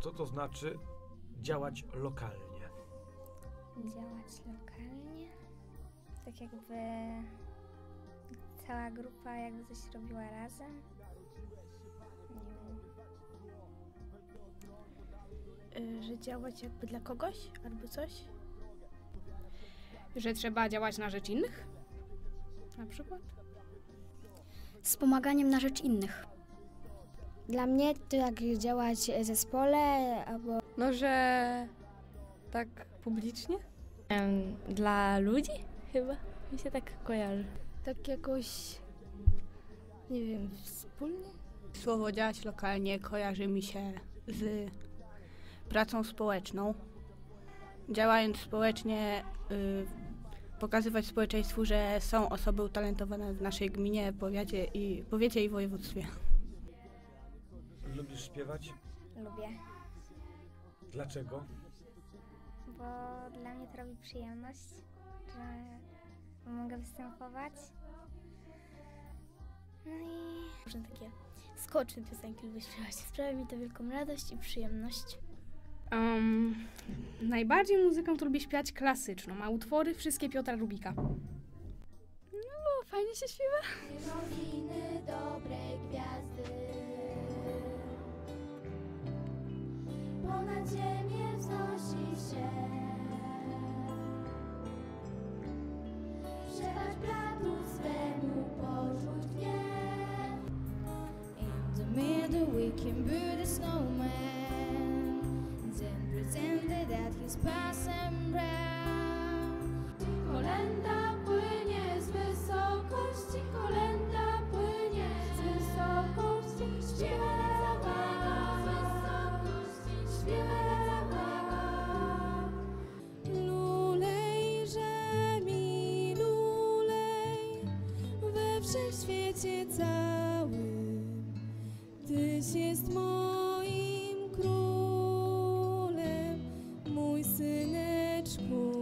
to znaczy działać lokalnie? Działać lokalnie. Tak jakby cała grupa jakby coś robiła razem. Nie wiem. Y, że działać jakby dla kogoś albo coś. Że trzeba działać na rzecz innych? Na przykład? Z pomaganiem na rzecz innych. Dla mnie to jak działać w zespole albo No, że tak publicznie? Dla ludzi chyba mi się tak kojarzy. Tak jakoś, nie wiem, wspólnie? Słowo działać lokalnie kojarzy mi się z pracą społeczną. Działając społecznie, y, pokazywać społeczeństwu, że są osoby utalentowane w naszej gminie, powiecie i, powiecie i województwie. Lubisz śpiewać? Lubię, Dlaczego? bo dla mnie to robi przyjemność, że mogę występować. No i Można takie skoczne piosenki lubię śpiewać. Sprawia mi to wielką radość i przyjemność. Um, najbardziej muzykę to lubię śpiewać klasyczną, a utwory wszystkie Piotra Rubika. No, fajnie się śpiewa. We can build a snowman wszechświecie całym, Tyś jest moim królem, mój syneczku.